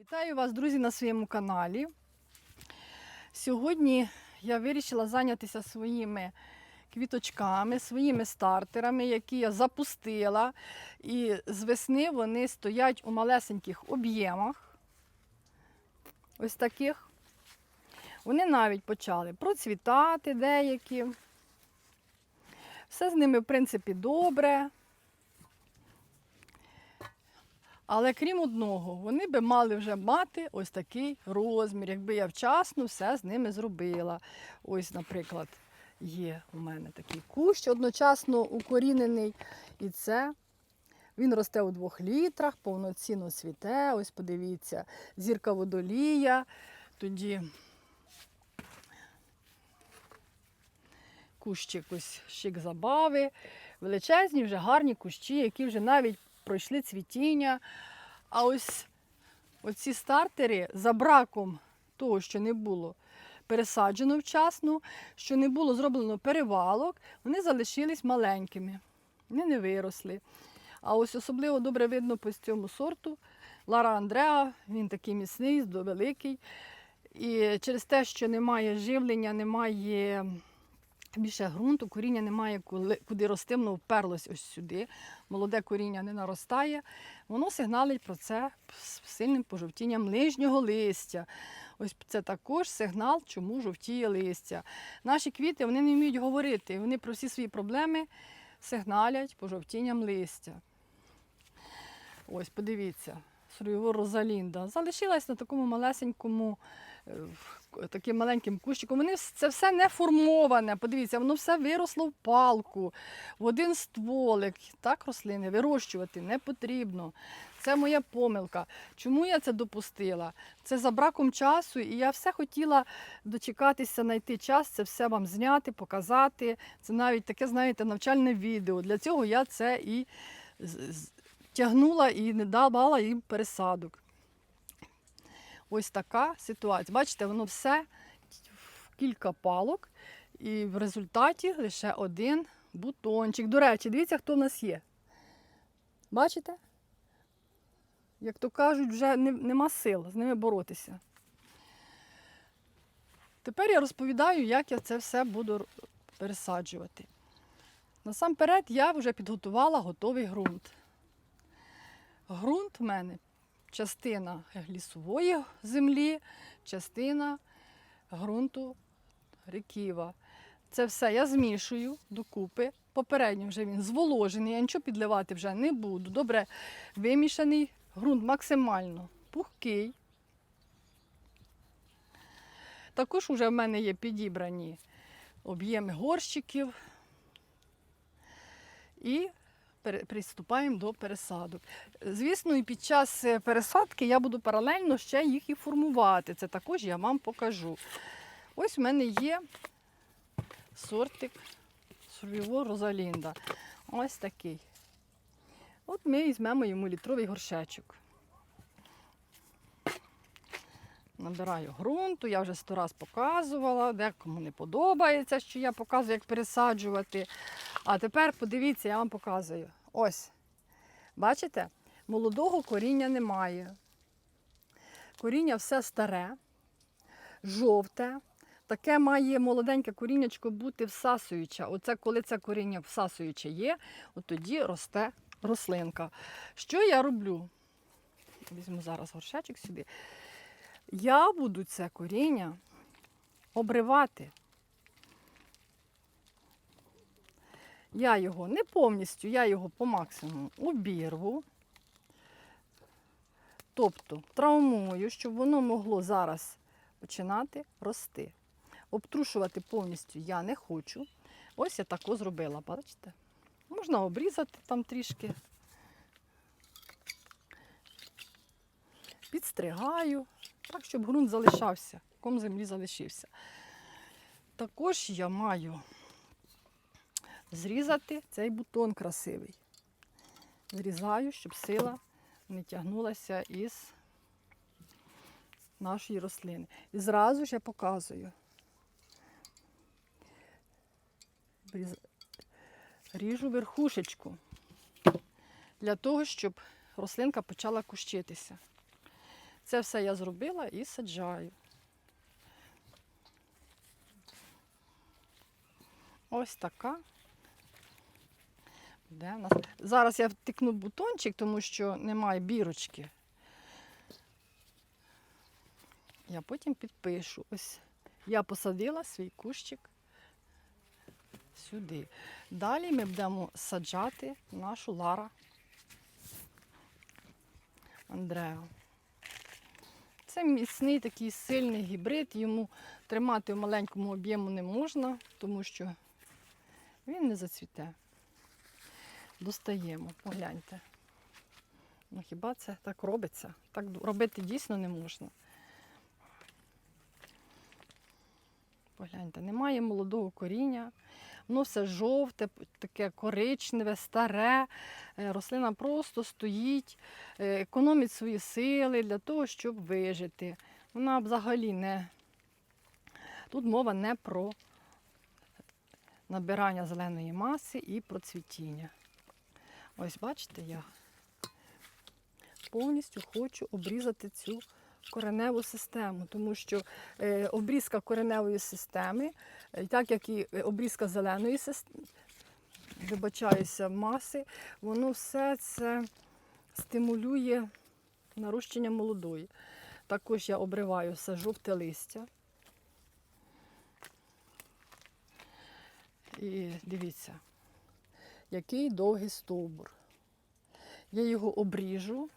Вітаю вас, друзі, на своєму каналі. Сьогодні я вирішила зайнятися своїми квіточками, своїми стартерами, які я запустила. І з весни вони стоять у малесеньких об'ємах. Ось таких. Вони навіть почали процвітати деякі. Все з ними, в принципі, добре. Але крім одного, вони би мали вже мати ось такий розмір, якби я вчасно все з ними зробила. Ось, наприклад, є у мене такий кущ одночасно укорінений. І це він росте у двох літрах, повноцінно цвіте. Ось подивіться, зірка водолія. Тоді кущик ось щик забави. Величезні, вже гарні кущі, які вже навіть пройшли цвітіння. А ось оці стартери за браком того, що не було пересаджено вчасно, що не було зроблено перевалок, вони залишились маленькими. Вони не виросли. А ось особливо добре видно по цьому сорту Лара Андреа, він такий міцний, великий. І через те, що немає живлення, немає більше ґрунту, коріння немає куди рости, воно вперлось ось сюди. Молоде коріння не наростає. Воно сигналить про це з сильним пожовтінням нижнього листя. Ось це також сигнал, чому жовтіє листя. Наші квіти вони не вміють говорити. Вони про всі свої проблеми сигналять пожовтінням листя. Ось, подивіться, Сруєво Розалінда. Залишилась на такому малесенькому, е, таким маленьким кущиком. Вони це все не формоване. Подивіться, воно все виросло в палку, в один стволик. Так рослини вирощувати не потрібно. Це моя помилка. Чому я це допустила? Це за браком часу, і я все хотіла дочекатися, знайти час, це все вам зняти, показати. Це навіть таке, знаєте, навчальне відео. Для цього я це і тягнула і не давала їм пересадок. Ось така ситуація. Бачите, воно все в кілька палок, і в результаті лише один бутончик. До речі, дивіться, хто в нас є. Бачите? Як то кажуть, вже не- нема сил з ними боротися. Тепер я розповідаю, як я це все буду пересаджувати. Насамперед я вже підготувала готовий ґрунт. Ґрунт в мене частина лісової землі, частина ґрунту ріківа. Це все я змішую докупи. Попередньо вже він зволожений, я нічого підливати вже не буду. Добре вимішаний ґрунт максимально пухкий. Також вже в мене є підібрані об'єми горщиків. І приступаємо до пересадок. Звісно, і під час е, пересадки я буду паралельно ще їх і формувати. Це також я вам покажу. Ось в мене є сортик Сурвіво Розалінда. Ось такий. От ми візьмемо йому літровий горшечок. Набираю ґрунту, я вже сто раз показувала, декому не подобається, що я показую, як пересаджувати. А тепер подивіться, я вам показую. Ось. Бачите? Молодого коріння немає. Коріння все старе, жовте. Таке має молоденьке коріннячко бути всасуюче. Оце коли це коріння всасуюче є, от тоді росте рослинка. Що я роблю? Візьму зараз горшечок сюди. Я буду це коріння обривати. Я його не повністю, я його по максимуму обірву. Тобто травмую, щоб воно могло зараз починати рости. Обтрушувати повністю я не хочу. Ось я тако зробила, бачите? Можна обрізати там трішки. Підстригаю, так, щоб ґрунт залишався, ком землі залишився. Також я маю зрізати цей бутон красивий. Зрізаю, щоб сила не тягнулася із нашої рослини. І зразу ж я показую. Ріжу верхушечку для того, щоб рослинка почала кущитися. Це все я зробила і саджаю. Ось така. Де в нас? Зараз я втикну бутончик, тому що немає бірочки. Я потім підпишу. Ось я посадила свій кущик сюди. Далі ми будемо саджати нашу Лара Андреа. Це міцний такий сильний гібрид, йому тримати в маленькому об'єму не можна, тому що він не зацвіте. Достаємо, погляньте. Ну хіба це так робиться? Так робити дійсно не можна. Погляньте, немає молодого коріння, воно все жовте, таке коричневе, старе. Е, Рослина просто стоїть, е, економить свої сили для того, щоб вижити. Вона взагалі не. Тут мова не про набирання зеленої маси і про цвітіння. Ось бачите, я повністю хочу обрізати цю кореневу систему, тому що е, обрізка кореневої системи, е, так як і е, обрізка зеленої системи, вибачаюся, маси, воно все це стимулює нарощення молодої. Також я обриваю все жовте листя. І дивіться, який довгий стовбур. Я його обріжу,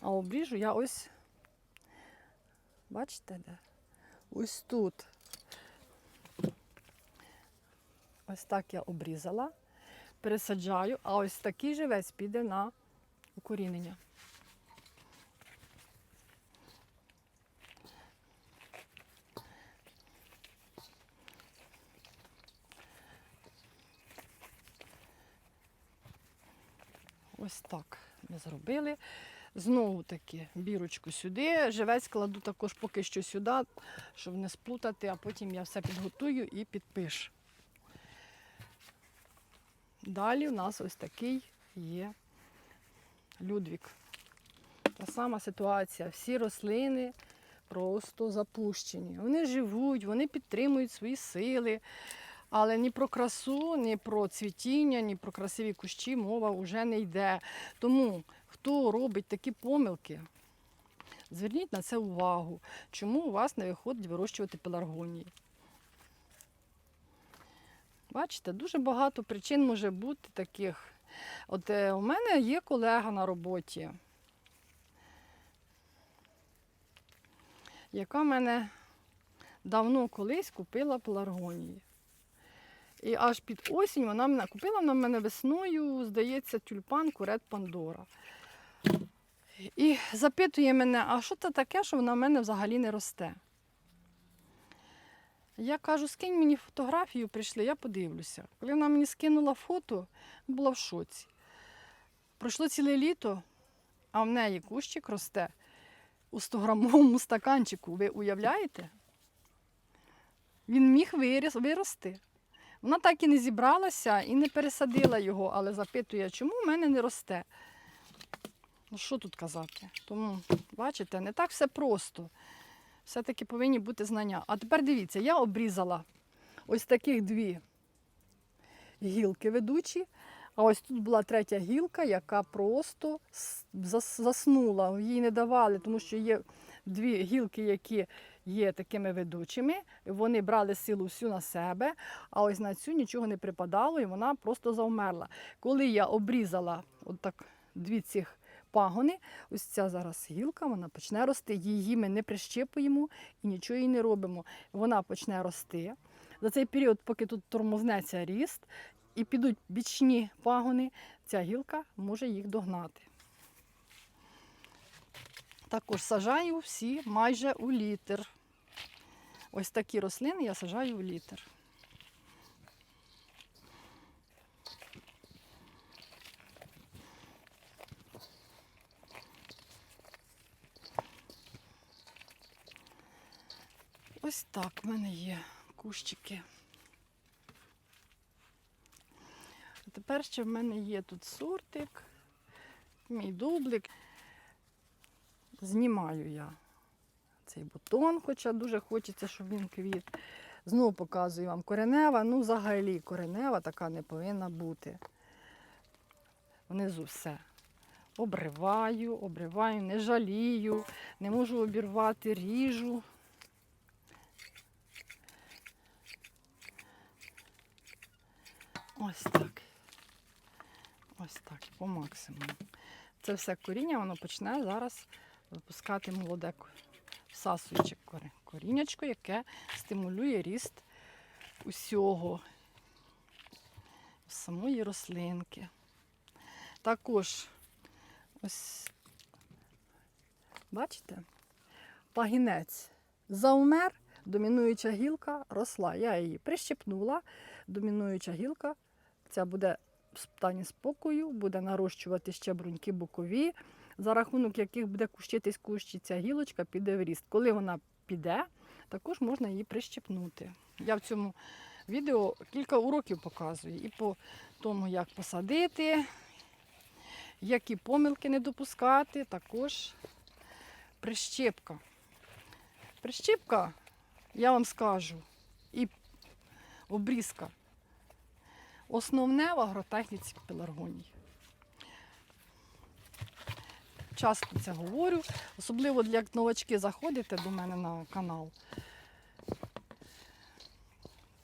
а обріжу я ось, бачите де? Ось тут. Ось так я обрізала, пересаджаю, а ось такий живець піде на укорінення. Ось так ми зробили. Знову таки бірочку сюди. Живець кладу також поки що сюди, щоб не сплутати, а потім я все підготую і підпишу. Далі у нас ось такий є Людвік. Та сама ситуація. Всі рослини просто запущені. Вони живуть, вони підтримують свої сили. Але ні про красу, ні про цвітіння, ні про красиві кущі мова вже не йде. Тому хто робить такі помилки, зверніть на це увагу, чому у вас не виходить вирощувати пеларгонії. Бачите, дуже багато причин може бути таких. От е, у мене є колега на роботі, яка мене давно колись купила пеларгонії. І аж під осінь вона мене купила вона мене весною, здається, тюльпан Курет Пандора. І запитує мене, а що це таке, що вона в мене взагалі не росте? Я кажу, скинь мені фотографію, прийшли, я подивлюся. Коли вона мені скинула фото, була в шоці. Пройшло ціле літо, а в неї кущик росте у 100-грамовому стаканчику. Ви уявляєте? Він міг вирости. Вона так і не зібралася і не пересадила його, але запитує, чому в мене не росте. Ну що тут казати? Тому, бачите, не так все просто. Все-таки повинні бути знання. А тепер дивіться, я обрізала ось таких дві гілки ведучі. А ось тут була третя гілка, яка просто заснула. Їй не давали, тому що є дві гілки, які є такими ведучими. Вони брали силу всю на себе, а ось на цю нічого не припадало, і вона просто завмерла. Коли я обрізала отак дві цих пагони, ось ця зараз гілка, вона почне рости. Її ми не прищепуємо і нічого їй не робимо. Вона почне рости. За цей період, поки тут тормознеться ріст і підуть бічні пагони, ця гілка може їх догнати. Також сажаю всі майже у літр. Ось такі рослини я сажаю у літр. Ось так в мене є кущики. А тепер ще в мене є тут сортик, мій дублик. знімаю я цей бутон, хоча дуже хочеться, щоб він квіт. Знову показую вам коренева. Ну, взагалі, коренева така не повинна бути. Внизу все. Обриваю, обриваю, не жалію, не можу обірвати, ріжу. Ось так. Ось так, по максимуму. Це все коріння, воно почне зараз випускати молоде всасуюче коріннячко, яке стимулює ріст усього самої рослинки. Також ось, бачите, пагінець заумер, домінуюча гілка росла. Я її прищепнула, домінуюча гілка. Ця буде в стані спокою, буде нарощувати ще бруньки бокові, за рахунок яких буде кущитись кущі, ця гілочка піде в ріст. Коли вона піде, також можна її прищепнути. Я в цьому відео кілька уроків показую і по тому, як посадити, які помилки не допускати, також прищепка. Прищепка, я вам скажу, і обрізка. Основне в агротехніці пеларгонії. Часто це говорю, особливо як новачки заходите до мене на канал.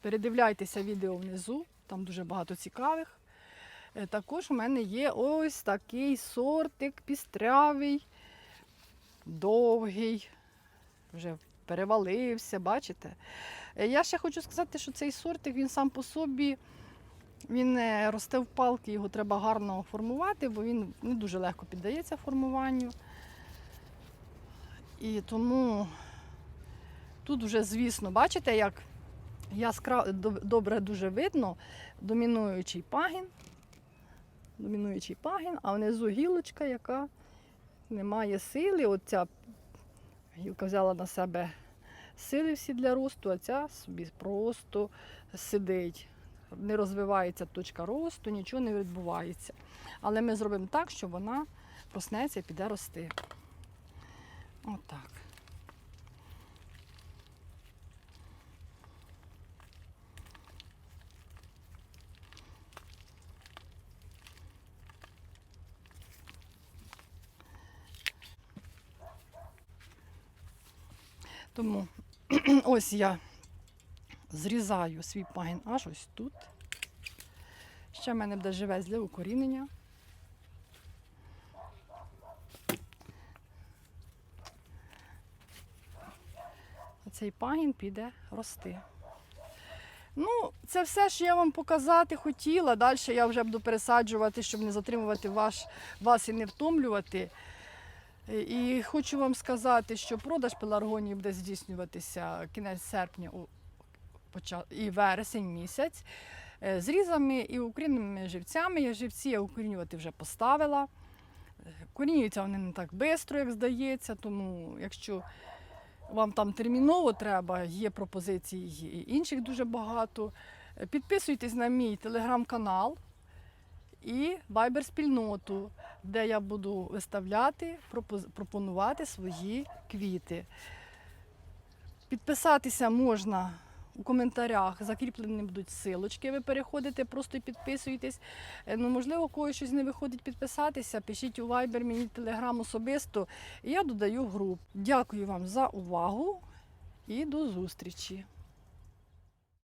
Передивляйтеся відео внизу, там дуже багато цікавих. Е, Також у мене є ось такий сортик пістрявий, довгий, вже перевалився, бачите? Е, Я ще хочу сказати, що цей сортик він сам по собі він е, росте в палки, його треба гарно формувати, бо він не дуже легко піддається формуванню. І тому тут вже, звісно, бачите, як яскраво добре дуже видно домінуючий пагін, домінуючий пагін, а внизу гілочка, яка не має сили. Оця гілка взяла на себе сили всі для росту, а ця собі просто сидить. Не розвивається точка росту, нічого не відбувається. Але ми зробимо так, щоб вона проснеться і піде рости. Отак. Тому ось я зрізаю свій пагін аж ось тут. Ще в мене буде живе зле укорінення. Цей пагін піде рости. Ну, це все, що я вам показати хотіла. Далі я вже буду пересаджувати, щоб не затримувати ваш, вас і не втомлювати. І хочу вам сказати, що продаж пеларгонії буде здійснюватися кінець серпня і вересень місяць. Е, Зрізами і укоріненими живцями. Я живці я укорінювати вже поставила. Корінюються вони не так швидко, як здається, тому якщо вам там терміново треба, є пропозиції і інших дуже багато. Е, Підписуйтесь на мій телеграм-канал і вайбер-спільноту, де я буду виставляти, пропонувати свої квіти. Підписатися можна у коментарях, закріплені будуть силочки, ви переходите, просто підписуєтесь. Е, Ну, можливо, когось щось не виходить підписатися, пишіть у Viber, мені телеграм особисто, я додаю групу. Дякую вам за увагу і до зустрічі!